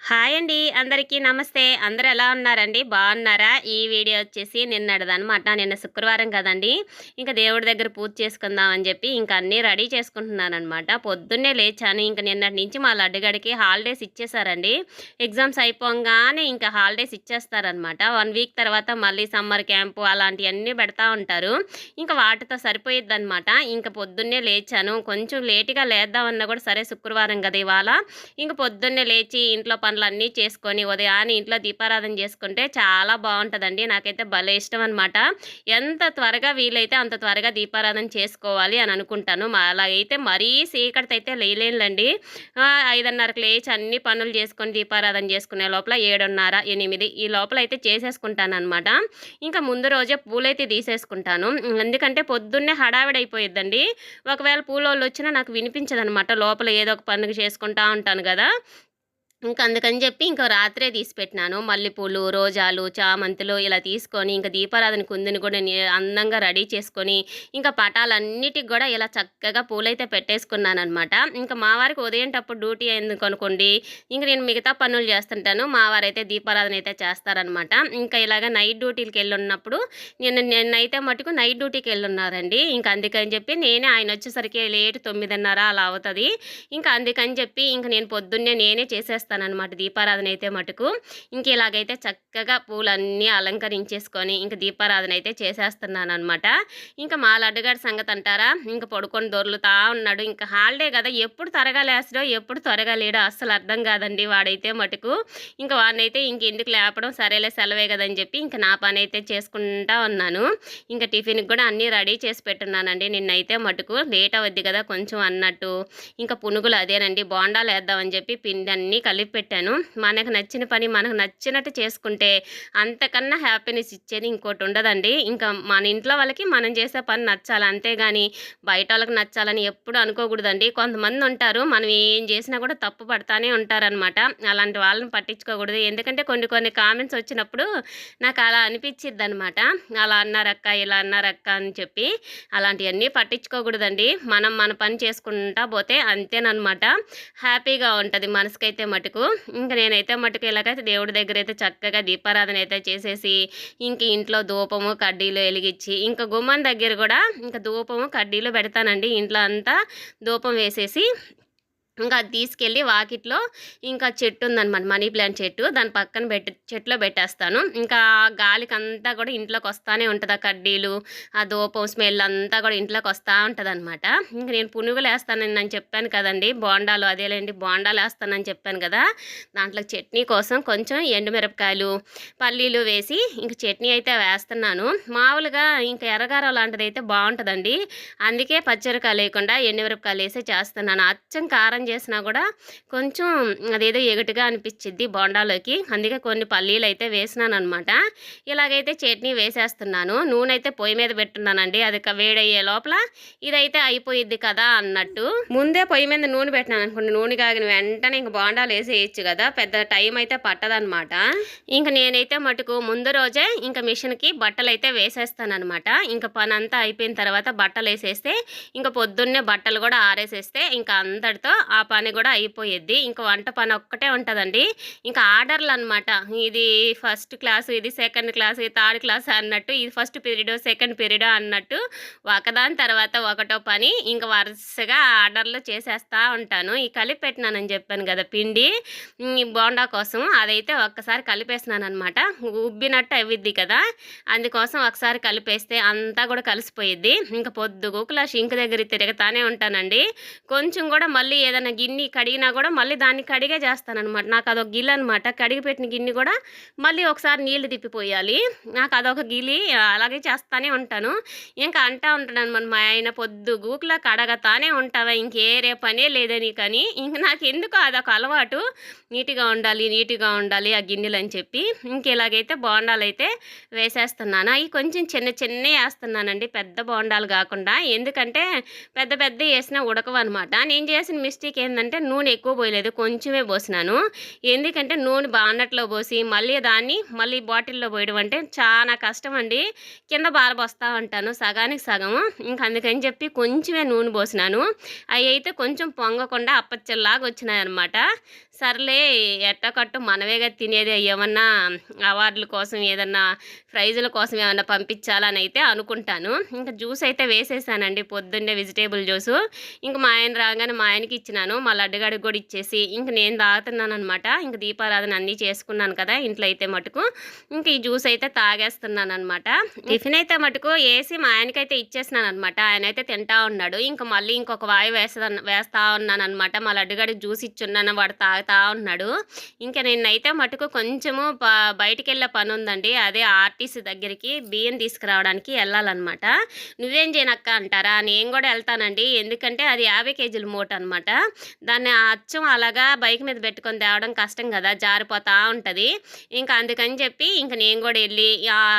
Hi అండి అందరికీ నమస్తే. అందరు ఎలా ఉన్నారండి? బాగున్నారా? ఈ వీడియో వచ్చేసి నిన్నటిదనమాట నిన్న శుక్రవారం కదండి. ఇంకా దేవుడి దగ్గర పూజ చేసుకుందాం అని చెప్పి ఇంకా అన్నీ రెడీ చేసుకుంటున్నాను అనమాట పొద్దున్నే లేచాను. ఇంకా నిన్నటి నుంచి మా లడ్డుగడికి హాలిడేస్ ఇచ్చేసారండి ఎగ్జామ్స్ అయిపోగానే ఇంకా హాలిడేస్ ఇచ్చేస్తారనమాట వన్ వీక్ తర్వాత మళ్ళీ సమ్మర్ క్యాంపు అలాంటివన్నీ పెడతా ఉంటారు. ఇంకా వాటితో సరిపోయిద్ది అనమాట ఇంకా పొద్దున్నే లేచాను. కొంచెం లేటుగా లేద్దామన్నా కూడా సరే శుక్రవారం కదా ఇవాళ. ఇంకా పొద్దున్నే లేచి ఇంట్లో పనులన్నీ చేసుకొని ఉదయాన్నే ఇంట్లో దీపారాధన చేసుకుంటే చాలా బాగుంటుందండి. నాకైతే భలే ఇష్టం అనమాట ఎంత త్వరగా వీలైతే అంత త్వరగా దీపారాధన చేసుకోవాలి అని అనుకుంటాను. అలాగైతే మరీ చీకటితో అయితే లేలేనులండి ఐదున్నరకు లేచి అన్ని పనులు చేసుకొని దీపారాధన చేసుకునే లోపల ఏడున్నర ఎనిమిది ఈ లోపల అయితే చేసేసుకుంటాను అనమాట ఇంకా ముందు రోజే పూలైతే తీసేసుకుంటాను. ఎందుకంటే పొద్దున్నే హడావిడైపోయిద్దండి. ఒకవేళ పూలోళ్ళు వచ్చినా నాకు వినిపించదనమాట లోపల ఏదో ఒక పనులు చేసుకుంటా ఉంటాను కదా. ఇంకా అందుకని చెప్పి ఇంకా రాత్రే తీసి పెట్టినాను. మల్లెపూలు రోజాలు చామంతులు ఇలా తీసుకొని ఇంకా దీపారాధన కుందిని కూడా అందంగా రెడీ చేసుకొని ఇంకా పటాలన్నిటికి కూడా ఇలా చక్కగా పూలైతే పెట్టేసుకున్నాను అనమాట ఇంకా మా వారికి ఉదయంటప్పుడు డ్యూటీ అయింది అనుకోండి ఇంకా నేను మిగతా పనులు చేస్తుంటాను. మా వారైతే దీపారాధన అయితే చేస్తారనమాట ఇంకా ఇలాగ నైట్ డ్యూటీకి వెళ్ళి ఉన్నప్పుడు నేను నిన్నైతే మటుకు నైట్ డ్యూటీకి వెళ్ళి ఉన్నారండి ఇంకా అందుకని చెప్పి నేనే ఆయన వచ్చేసరికి లేట్ తొమ్మిదిన్నర అలా అవుతుంది. ఇంకా అందుకని చెప్పి ఇంక నేను పొద్దున్నే నేనే చేసేస్తాను అనమాట దీపారాధన అయితే మటుకు. ఇంక ఇలాగైతే చక్కగా పూలన్నీ అలంకరించేసుకొని ఇంక దీపారాధన అయితే చేసేస్తున్నాను అనమాట ఇంకా మా లడ్డుగాడి సంగతి అంటారా? ఇంకా పడుకొని దొర్లుతా ఉన్నాడు. ఇంకా హాలిడే కదా ఎప్పుడు త్వరగా లేస్తాడో ఎప్పుడు త్వరగా లేడో అస్సలు అర్థం కాదండి వాడైతే మటుకు. ఇంకా వాడినైతే ఇంక ఎందుకు లేపడం సరేలే సెలవే కదని చెప్పి ఇంకా నా పని అయితే చేసుకుంటా ఉన్నాను. ఇంకా టిఫిన్కి కూడా అన్నీ రెడీ చేసి పెట్టున్నానండి. నిన్నైతే మటుకు లేట్ అవద్ది కదా కొంచెం అన్నట్టు. ఇంకా పునుగులు అదేనండి బోండాలు వేద్దామని చెప్పి పిండి అన్నీ కలిపి పెట్టాను మనకు నచ్చిన పని మనకు నచ్చినట్టు చేసుకుంటే అంతకన్నా హ్యాపీనెస్ ఇచ్చేది ఇంకోటి ఉండదండి. ఇంకా మన ఇంట్లో వాళ్ళకి మనం చేసే పని నచ్చాలి. అంతేగాని బయట వాళ్ళకి నచ్చాలని ఎప్పుడు అనుకోకూడదండి. కొంతమంది ఉంటారు మనం ఏం చేసినా కూడా తప్పు పడతానే ఉంటారనమాట అలాంటి వాళ్ళని పట్టించుకోకూడదు. ఎందుకంటే కొన్ని కొన్ని కామెంట్స్ వచ్చినప్పుడు నాకు అలా అనిపించిద్ది అనమాట అలా అన్నారక్క ఇలా అన్నారక్క అని చెప్పి అలాంటివన్నీ పట్టించుకోకూడదండి. మనం మన పని చేసుకుంటా పోతే అంతేనమాట హ్యాపీగా ఉంటుంది. మనసుకైతే మటుకు. ఇంకా నేనైతే మటుకు ఇలాగైతే దేవుడి దగ్గర అయితే చక్కగా దీపారాధన అయితే చేసేసి ఇంక ఇంట్లో ధూపము కడ్డీలు వెలిగించి ఇంకా గుమ్మం దగ్గర కూడా ఇంకా ధూపము కడ్డీలు పెడతానండి. ఇంట్లో అంతా ధూపం వేసేసి ఇంకా అది తీసుకెళ్ళి వాకిట్లో ఇంకా చెట్టు ఉందనమాట మనీ ప్లాంట్ చెట్టు. దాని పక్కన పెట్టి చెట్లో పెట్టేస్తాను. ఇంకా గాలికి అంతా కూడా ఇంట్లోకి వస్తానే ఉంటుంది. ఆ కడ్డీలు ఆ దూపం స్మెల్ అంతా కూడా ఇంట్లోకి వస్తూ ఉంటుంది అనమాట ఇంకా నేను పునుగులు వేస్తానని నేను చెప్పాను కదండి. బోండాలు అదేలేండి బోండాలు వేస్తానని చెప్పాను కదా. దాంట్లో చట్నీ కోసం కొంచెం ఎండుమిరపకాయలు పల్లీలు వేసి ఇంక చట్నీ అయితే వేస్తున్నాను. మామూలుగా ఇంకా ఎర్రగారం లాంటిది అయితే బాగుంటుందండి. అందుకే పచ్చిరకాయ లేకుండా ఎండుమిరపకాయలు వేసి చేస్తున్నాను. అచ్చం కారం చేసినా కూడా కొంచెం అదేదో ఎగటుగా అనిపించిద్ది బోండాలోకి. అందుకే కొన్ని పల్లీలు అయితే వేసినాను అనమాట ఇలాగైతే చట్నీ వేసేస్తున్నాను. నూనె అయితే పొయ్యి మీద పెట్టున్నానండి. అది వేడయ్యే లోపల ఇదైతే అయిపోయిద్ది కదా అన్నట్టు. ముందే పొయ్యి మీద నూనె పెట్టినాను అనుకోండి. నూనె కాగిన వెంటనే ఇంక బోండాలు వేసేయచ్చు కదా. పెద్ద టైం అయితే పట్టదనమాట. ఇంక నేనైతే మటుకు ముందు రోజే ఇంకా మిషన్కి బట్టలు అయితే వేసేస్తానమాట ఇంకా పని అంతా అయిపోయిన తర్వాత బట్టలు వేసేస్తే ఇంకా పొద్దున్నే బట్టలు కూడా ఆరేసేస్తే ఇంకా అంతటితో ఆ పని కూడా అయిపోయేది ఇంకా వంట పని ఒక్కటే ఉంటుందండి. ఇంకా ఆర్డర్లు అనమాట ఇది ఫస్ట్ క్లాస్ ఇది సెకండ్ క్లాస్ ఇది థర్డ్ క్లాస్ అన్నట్టు ఇది ఫస్ట్ పీరియడ్ సెకండ్ పీరియడ్ అన్నట్టు ఒకదాని తర్వాత ఒకటో పని ఇంకా వరుసగా ఆర్డర్లు చేసేస్తూ ఉంటాను. ఈ కలిపి పెట్టినానని చెప్పాను కదా పిండి బోండా కోసం అదైతే ఒక్కసారి కలిపేసినాను అనమాట ఉబ్బినట్టు అవిద్ది కదా అందుకోసం ఒకసారి కలిపేస్తే అంతా కూడా కలిసిపోయిద్ది. ఇంకా పొద్దుగూకుల షింక్ దగ్గర తిరగతానే ఉంటానండి. కొంచెం కూడా మళ్ళీ ఏదైనా గిన్నె కడిగినా కూడా మళ్ళీ దాన్ని కడిగే చేస్తానమాట నాకు అదొక గిల్లు అనమాట కడిగి పెట్టిన గిన్నె కూడా మళ్ళీ ఒకసారి నీళ్ళు తిప్పిపోయాలి. నాకు అదొక గిలి అలాగే చేస్తానే ఉంటాను. ఇంకా అంటా ఉంటాను అనమాట మా ఆయన పొద్దు గూకులా కడగతానే ఉంటావా? ఇంకేరే పనే లేదని కానీ ఇంక నాకు ఎందుకు అదొక అలవాటు. నీట్గా ఉండాలి నీట్గా ఉండాలి ఆ గిన్నెలు అని చెప్పి. ఇంక ఇలాగైతే బోండాలు అయితే వేసేస్తున్నాను. అవి కొంచెం చిన్న చిన్న వేస్తున్నానండి. పెద్ద బోండాలు కాకుండా. ఎందుకంటే పెద్ద పెద్ద వేసినా ఉడకవు అనమాట నేను చేసిన మిస్టేక్ ఏంటంటే నూనె ఎక్కువ పోయలేదు కొంచెమే పోసినాను. ఎందుకంటే నూనె బాన్నట్లో పోసి మళ్ళీ దాన్ని మళ్ళీ బాటిల్లో పోయడం అంటే చాలా కష్టం అండి కింద బారబోస్తా ఉంటాను సగానికి సగము. ఇంకా అందుకని చెప్పి కొంచెమే నూనె పోసినాను. అవి అయితే కొంచెం పొంగకుండా అప్పచ్చల్లాగా వచ్చినాయి అనమాట సర్లే ఎట్టకట్టు మనమేగా తినేది. ఏమన్నా అవార్డుల కోసం ఏదన్నా ప్రైజుల కోసం ఏమన్నా పంపించాలని అయితే అనుకుంటాను. ఇంకా జ్యూస్ అయితే వేసేసానండి పొద్దున్నే వెజిటేబుల్ జ్యూసు. ఇంకా మా ఆయన రాగానే మా ఆయనకి ఇచ్చిన ఇచ్చినాను మా లడ్డుగాడికి కూడా ఇచ్చేసి ఇంక నేను తాగుతున్నాను అనమాట ఇంక దీపారాధన అన్నీ చేసుకున్నాను కదా ఇంట్లో అయితే మటుకు. ఇంక ఈ జ్యూస్ అయితే తాగేస్తున్నాను అనమాట టిఫిన్ అయితే మటుకు వేసి మా ఆయనకైతే ఇచ్చేసినాను అనమాట ఆయన అయితే తింటా ఉన్నాడు. ఇంక మళ్ళీ ఇంకొక వాయి వేస్తా వేస్తా ఉన్నాను అనమాట మా లడ్డుగాడికి జ్యూస్ ఇచ్చున్నాను. వాడు తాగుతా ఉన్నాడు. ఇంకా నిన్నైతే మటుకు కొంచెము బయటికి వెళ్ళే పని ఉందండి అదే ఆర్టీసీ దగ్గరికి బియ్యం తీసుకురావడానికి వెళ్ళాలన్నమాట. నువ్వేం చేయనక్క అంటారా? నేను కూడా వెళ్తానండి. ఎందుకంటే అది యాభై కేజీల మూట అనమాట దాన్ని అచ్చం అలాగా బైక్ మీద పెట్టుకొని తేవడం కష్టం కదా జారిపోతూ ఉంటుంది. ఇంకా అందుకని చెప్పి ఇంకా నేను కూడా వెళ్ళి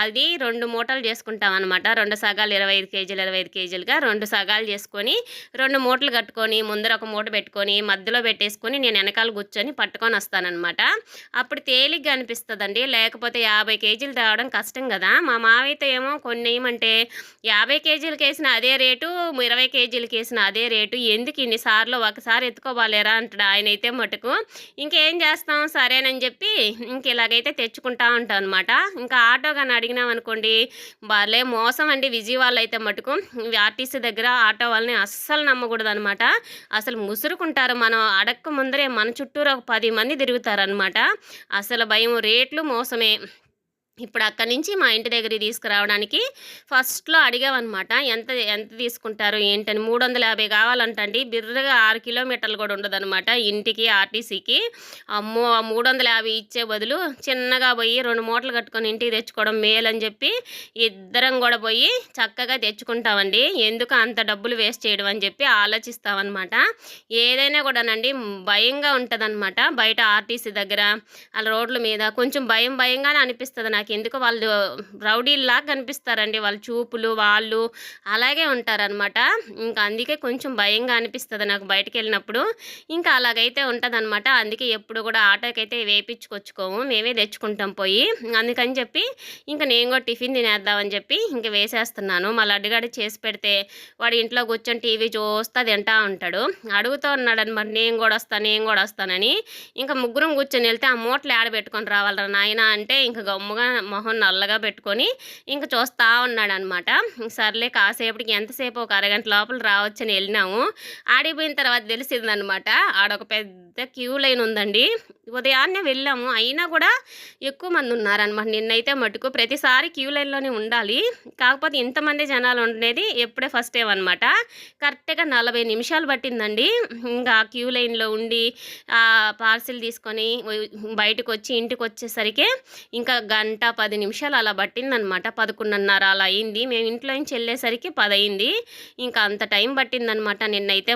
అది రెండు మూటలు చేసుకుంటాం అనమాట రెండు సగాలు ఇరవై ఐదు కేజీలు ఇరవై ఐదు కేజీలుగా రెండు సగాలు చేసుకొని రెండు మూటలు కట్టుకొని ముందర ఒక మూట పెట్టుకొని మధ్యలో పెట్టేసుకొని నేను వెనకాల కూర్చొని పట్టుకొని వస్తానన్నమాట. అప్పుడు తేలిగ్గా అనిపిస్తుందండి. లేకపోతే యాభై కేజీలు తేవడం కష్టం కదా. మా మావైతే ఏమో కొన్ని ఏమంటే యాభై కేజీలకి వేసిన అదే రేటు ఇరవై కేజీలకి వేసిన అదే రేటు ఎందుకు ఇన్నిసార్లు ఒకసారి ఎత్తుకోవాలేరా అంటాడు ఆయన అయితే మటుకు. ఇంకేం చేస్తాం? సరేనని చెప్పి ఇంక ఇలాగైతే తెచ్చుకుంటా ఉంటాం అనమాట ఇంకా ఆటో కానీ అడిగినాం అనుకోండి భలే మోసం అండి విజయవాడలో అయితే మటుకు. ఆర్టీసీ దగ్గర ఆటో వాళ్ళని అస్సలు నమ్మకూడదు అనమాట అసలు ముసురుకుంటారు మనం అడక్క ముందరే మన చుట్టూరు ఒక పది మంది తిరుగుతారనమాట. అసలు భయం రేట్లు మోసమే. ఇప్పుడు అక్కడి నుంచి మా ఇంటి దగ్గరికి తీసుకురావడానికి ఫస్ట్లో అడిగామన్నమాట ఎంత ఎంత తీసుకుంటారు ఏంటని. మూడు వందల యాభై కావాలంటండి. బిర్రగా ఆరు కిలోమీటర్లు కూడా ఉండదన్నమాట ఇంటికి ఆర్టీసీకి. అమ్మో ఆ మూడు వందల యాభై ఇచ్చే బదులు చిన్నగా పోయి రెండు మూటలు కట్టుకొని ఇంటికి తెచ్చుకోవడం మేలు అని చెప్పి ఇద్దరం కూడా పోయి చక్కగా తెచ్చుకుంటామండి. ఎందుకు అంత డబ్బులు వేస్ట్ చేయడం అని చెప్పి ఆలోచిస్తామన్నమాట. ఏదైనా కూడానండి భయంగా ఉంటుందన్నమాట. బయట ఆర్టీసీ దగ్గర అలా రోడ్ల మీద కొంచెం భయం భయంగానే అనిపిస్తుంది నాకు ఎందుకు వాళ్ళు రౌడీల్లాగా కనిపిస్తారండి వాళ్ళ చూపులు వాళ్ళు అలాగే ఉంటారనమాట ఇంకా అందుకే కొంచెం భయంగా అనిపిస్తుంది నాకు బయటకు వెళ్ళినప్పుడు ఇంకా అలాగైతే ఉంటుందన్నమాట. అందుకే ఎప్పుడు కూడా ఆటోకైతే వేపించుకొచ్చుకోము మేమే తెచ్చుకుంటాం పోయి. అందుకని చెప్పి ఇంకా నేను కూడా టిఫిన్ తినేద్దామని చెప్పి ఇంకా వేసేస్తున్నాను. మా లడ్డుగాడి చేసి పెడితే వాడు ఇంట్లో కూర్చొని టీవీ చూస్తా తింటా ఉంటాడు. అడుగుతూ ఉన్నాడు అనమాట నేను కూడా వస్తాను నేను కూడా వస్తానని. ఇంకా ముగ్గురం కూర్చొని వెళ్తే ఆ మూటలు ఆడబెట్టుకొని రావాలరా నాయన అంటే ఇంకా గమ్ముగా మొహం నల్లగా పెట్టుకొని ఇంకా చూస్తూ ఉన్నాడు అనమాట సర్లే కాసేపటికి ఎంతసేపు ఒక అరగంట లోపల రావచ్చని వెళ్ళినాము. ఆడిపోయిన తర్వాత తెలిసిందనమాట. ఆడొక పెద్ద క్యూ లైన్ ఉందండి. ఉదయాన్నే వెళ్ళాము. అయినా కూడా ఎక్కువ మంది ఉన్నారనమాట. నిన్నైతే మటుకు ప్రతిసారి క్యూ లైన్లోనే ఉండాలి. కాకపోతే ఇంతమంది జనాలు ఉండేది ఎప్పుడే ఫస్ట్ టైం అనమాట. కరెక్ట్గా నలభై నిమిషాలు పట్టిందండి. ఇంకా ఆ క్యూ లైన్లో ఉండి ఆ పార్సిల్ తీసుకొని బయటకు వచ్చి ఇంటికి వచ్చేసరికి ఇంకా గంట పది నిమిషాలు అలా పట్టిందనమాట. పదకొండున్నర అలా అయింది. మేము ఇంట్లో నుంచి వెళ్ళేసరికి పది అయింది ఇంకా అంత టైం పట్టిందనమాట. నిన్నైతే